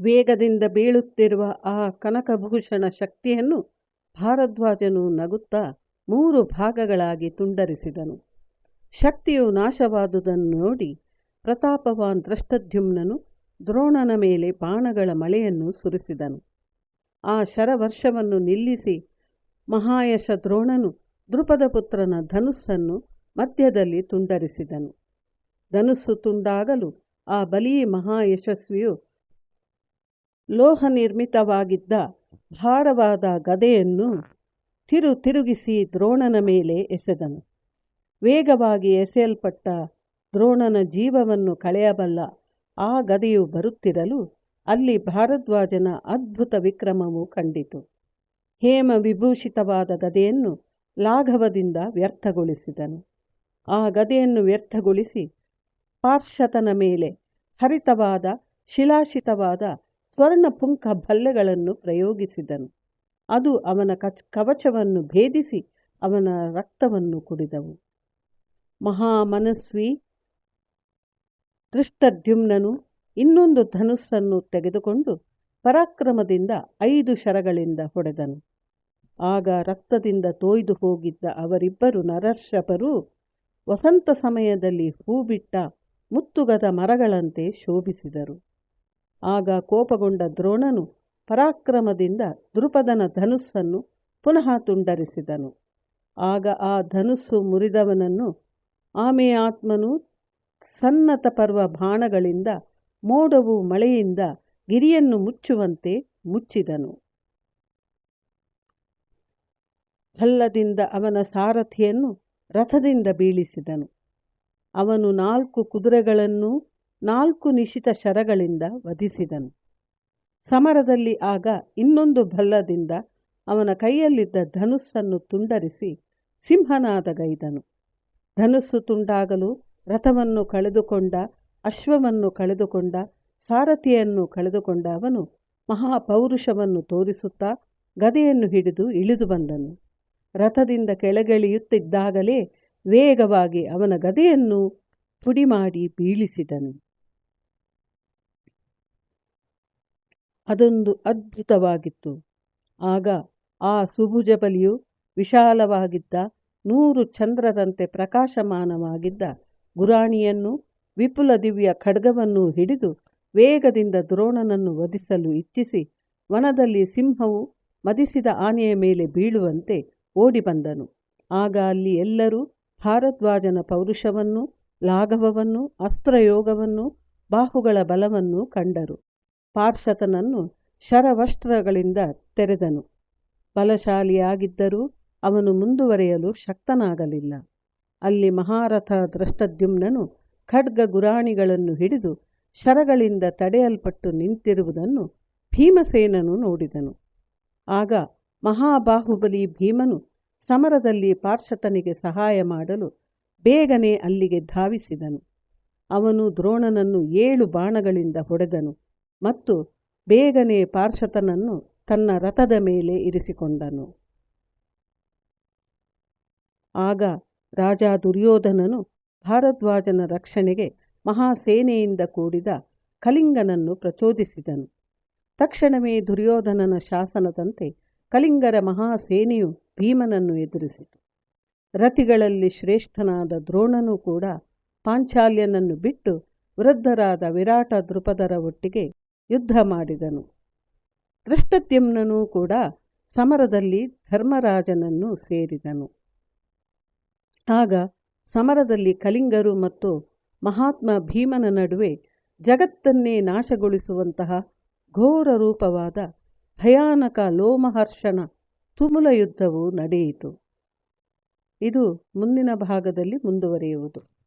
ವೇಗದಿಂದ ಬೀಳುತ್ತಿರುವ ಆ ಕನಕಭೂಷಣ ಶಕ್ತಿಯನ್ನು ಭಾರದ್ವಾಜನು ನಗುತ್ತಾ ಮೂರು ಭಾಗಗಳಾಗಿ ತುಂಡರಿಸಿದನು. ಶಕ್ತಿಯು ನಾಶವಾದುದನ್ನು ನೋಡಿ ಪ್ರತಾಪವಾನ್ ದೃಷ್ಟದ್ಯುಮ್ನನು ದ್ರೋಣನ ಮೇಲೆ ಬಾಣಗಳ ಮಳೆಯನ್ನು ಸುರಿಸಿದನು. ಆ ಶರವರ್ಷವನ್ನು ನಿಲ್ಲಿಸಿ ಮಹಾಯಶ ದ್ರೋಣನು ದೃಪದ ಪುತ್ರನ ಧನುಸ್ಸನ್ನು ಮಧ್ಯದಲ್ಲಿ ತುಂಡರಿಸಿದನು. ಧನುಸ್ಸು ತುಂಡಾಗಲು ಆ ಬಲಿ ಮಹಾಯಶಸ್ವಿಯು ಲೋಹ ನಿರ್ಮಿತವಾಗಿದ್ದ ಭಾರವಾದ ಗದೆಯನ್ನು ತಿರು ತಿರುಗಿಸಿ ದ್ರೋಣನ ಮೇಲೆ ಎಸೆದನು. ವೇಗವಾಗಿ ಎಸೆಯಲ್ಪಟ್ಟ ದ್ರೋಣನ ಜೀವವನ್ನು ಕಳೆಯಬಲ್ಲ ಆ ಗದೆಯು ಬರುತ್ತಿರಲು ಅಲ್ಲಿ ಭಾರದ್ವಾಜನ ಅದ್ಭುತ ವಿಕ್ರಮವು ಕಂಡಿತು. ಹೇಮ ವಿಭೂಷಿತವಾದ ಗದೆಯನ್ನು ಲಾಘವದಿಂದ ವ್ಯರ್ಥಗೊಳಿಸಿದನು. ಆ ಗದೆಯನ್ನು ವ್ಯರ್ಥಗೊಳಿಸಿ ಪಾರ್ಶತನ ಮೇಲೆ ಹರಿತವಾದ ಶಿಲಾಶಿತವಾದ ಸ್ವರ್ಣಪುಂಖ ಬಲ್ಲೆಗಳನ್ನು ಪ್ರಯೋಗಿಸಿದನು. ಅದು ಅವನ ಕಚ್, ಕವಚವನ್ನು ಭೇದಿಸಿ ಅವನ ರಕ್ತವನ್ನು ಕುಡಿದವು. ಮಹಾಮನಸ್ವಿ ದೃಷ್ಟದ್ಯುಮ್ನನು ಇನ್ನೊಂದು ಧನುಸ್ಸನ್ನು ತೆಗೆದುಕೊಂಡು ಪರಾಕ್ರಮದಿಂದ ಐದು ಶರಗಳಿಂದ ಹೊಡೆದನು. ಆಗ ರಕ್ತದಿಂದ ತೋಯ್ದು ಹೋಗಿದ್ದ ಅವರಿಬ್ಬರು ನರರ್ಷಪರು ವಸಂತ ಸಮಯದಲ್ಲಿ ಹೂಬಿಟ್ಟ ಮುತ್ತುಗದ ಮರಗಳಂತೆ ಶೋಭಿಸಿದರು. ಆಗ ಕೋಪಗೊಂಡ ದ್ರೋಣನು ಪರಾಕ್ರಮದಿಂದ ದೃಪದನ ಧನುಸ್ಸನ್ನು ಪುನಃ ತುಂಡರಿಸಿದನು. ಆಗ ಆ ಧನುಸ್ಸು ಮುರಿದವನನ್ನು ಆಮೆ ಆತ್ಮನು ಸನ್ನತ ಪರ್ವ ಬಾಣಗಳಿಂದ ಮೋಡವು ಮಳೆಯಿಂದ ಗಿರಿಯನ್ನು ಮುಚ್ಚುವಂತೆ ಮುಚ್ಚಿದನು. ಭಲ್ಲದಿಂದ ಅವನ ಸಾರಥಿಯನ್ನು ರಥದಿಂದ ಬೀಳಿಸಿದನು. ಅವನು ನಾಲ್ಕು ಕುದುರೆಗಳನ್ನು ನಾಲ್ಕು ನಿಶಿತ ಶರಗಳಿಂದ ವಧಿಸಿದನು. ಸಮರದಲ್ಲಿ ಆಗ ಇನ್ನೊಂದು ಭಲ್ಲದಿಂದ ಅವನ ಕೈಯಲ್ಲಿದ್ದ ಧನುಸ್ಸನ್ನು ತುಂಡರಿಸಿ ಸಿಂಹನಾದ ಗೈದನು. ಧನುಸ್ಸು ತುಂಡಾಗಲು ರಥವನ್ನು ಕಳೆದುಕೊಂಡ, ಅಶ್ವವನ್ನು ಕಳೆದುಕೊಂಡ, ಸಾರಥಿಯನ್ನು ಕಳೆದುಕೊಂಡ ಅವನು ಮಹಾಪೌರುಷವನ್ನು ತೋರಿಸುತ್ತಾ ಗದೆಯನ್ನು ಹಿಡಿದು ಇಳಿದು ಬಂದನು. ರಥದಿಂದ ಕೆಳಗಿಳಿಯುತ್ತಿದ್ದಾಗಲೇ ವೇಗವಾಗಿ ಅವನ ಗದೆಯನ್ನು ಪುಡಿ ಮಾಡಿ ಬೀಳಿಸಿದನು. ಅದೊಂದು ಅದ್ಭುತವಾಗಿತ್ತು. ಆಗ ಆ ಸುಭುಜ ಬಲಿಯು ವಿಶಾಲವಾಗಿದ್ದ ನೂರು ಚಂದ್ರದಂತೆ ಪ್ರಕಾಶಮಾನವಾಗಿದ್ದ ಗುರಾಣಿಯನ್ನು ವಿಪುಲ ದಿವ್ಯ ಖಡ್ಗವನ್ನು ಹಿಡಿದು ವೇಗದಿಂದ ದ್ರೋಣನನ್ನು ವಧಿಸಲು ಇಚ್ಛಿಸಿ ವನದಲ್ಲಿ ಸಿಂಹವು ಮದಿಸಿದ ಆನೆಯ ಮೇಲೆ ಬೀಳುವಂತೆ ಓಡಿಬಂದನು ಆಗ ಅಲ್ಲಿ ಎಲ್ಲರೂ ಭಾರದ್ವಾಜನ ಪೌರುಷವನ್ನು, ಲಾಘವವನ್ನು, ಅಸ್ತ್ರಯೋಗವನ್ನು, ಬಾಹುಗಳ ಬಲವನ್ನು ಕಂಡರು. ಪಾರ್ಷತನನ್ನು ಶರವಸ್ತ್ರಗಳಿಂದ ತೆರೆದನು. ಬಲಶಾಲಿಯಾಗಿದ್ದರೂ ಅವನು ಮುಂದುವರೆಯಲು ಶಕ್ತನಾಗಲಿಲ್ಲ. ಅಲ್ಲಿ ಮಹಾರಥ ದ್ರಷ್ಟದ್ಯುಮ್ನನು ಖಡ್ಗ ಗುರಾಣಿಗಳನ್ನು ಹಿಡಿದು ಶರಗಳಿಂದ ತಡೆಯಲ್ಪಟ್ಟು ನಿಂತಿರುವುದನ್ನು ಭೀಮಸೇನನು ನೋಡಿದನು. ಆಗ ಮಹಾಬಾಹುಬಲಿ ಭೀಮನು ಸಮರದಲ್ಲಿ ಪಾರ್ಷತನಿಗೆ ಸಹಾಯ ಮಾಡಲು ಬೇಗನೆ ಅಲ್ಲಿಗೆ ಧಾವಿಸಿದನು. ಅವನು ದ್ರೋಣನನ್ನು ಏಳು ಬಾಣಗಳಿಂದ ಹೊಡೆದನು. ಮತ್ತು ಬೇಗನೆ ಪಾರ್ಷತನನ್ನು ತನ್ನ ರಥದ ಮೇಲೆ ಇರಿಸಿಕೊಂಡನು. ಆಗ ರಾಜ ದುರ್ಯೋಧನನು ಭಾರದ್ವಾಜನ ರಕ್ಷಣೆಗೆ ಮಹಾಸೇನೆಯಿಂದ ಕೂಡಿದ ಕಲಿಂಗನನ್ನು ಪ್ರಚೋದಿಸಿದನು. ತಕ್ಷಣವೇ ದುರ್ಯೋಧನನ ಶಾಸನದಂತೆ ಕಲಿಂಗರ ಮಹಾಸೇನೆಯು ಭೀಮನನ್ನು ಎದುರಿಸಿತು. ರತಿಗಳಲ್ಲಿ ಶ್ರೇಷ್ಠನಾದ ದ್ರೋಣನೂ ಕೂಡ ಪಾಂಚಾಲ್ಯನನ್ನು ಬಿಟ್ಟು ವೃದ್ಧರಾದ ವಿರಾಟ ದೃಪದರ ಒಟ್ಟಿಗೆ ಯುದ್ಧ ಮಾಡಿದನು. ದೃಷ್ಟದ್ಯುಮ್ನೂ ಕೂಡ ಸಮರದಲ್ಲಿ ಧರ್ಮರಾಜನನ್ನು ಸೇರಿದನು. ಆಗ ಸಮರದಲ್ಲಿ ಕಲಿಂಗರು ಮತ್ತು ಮಹಾತ್ಮ ಭೀಮನ ನಡುವೆ ಜಗತ್ತನ್ನೇ ನಾಶಗೊಳಿಸುವಂತಹ ಘೋರ ರೂಪವಾದ ಭಯಾನಕ ಲೋಮಹರ್ಷಣ ತುಮುಲ ಯುದ್ಧವು ನಡೆಯಿತು. ಇದು ಮುಂದಿನ ಭಾಗದಲ್ಲಿ ಮುಂದುವರಿಯುವುದು.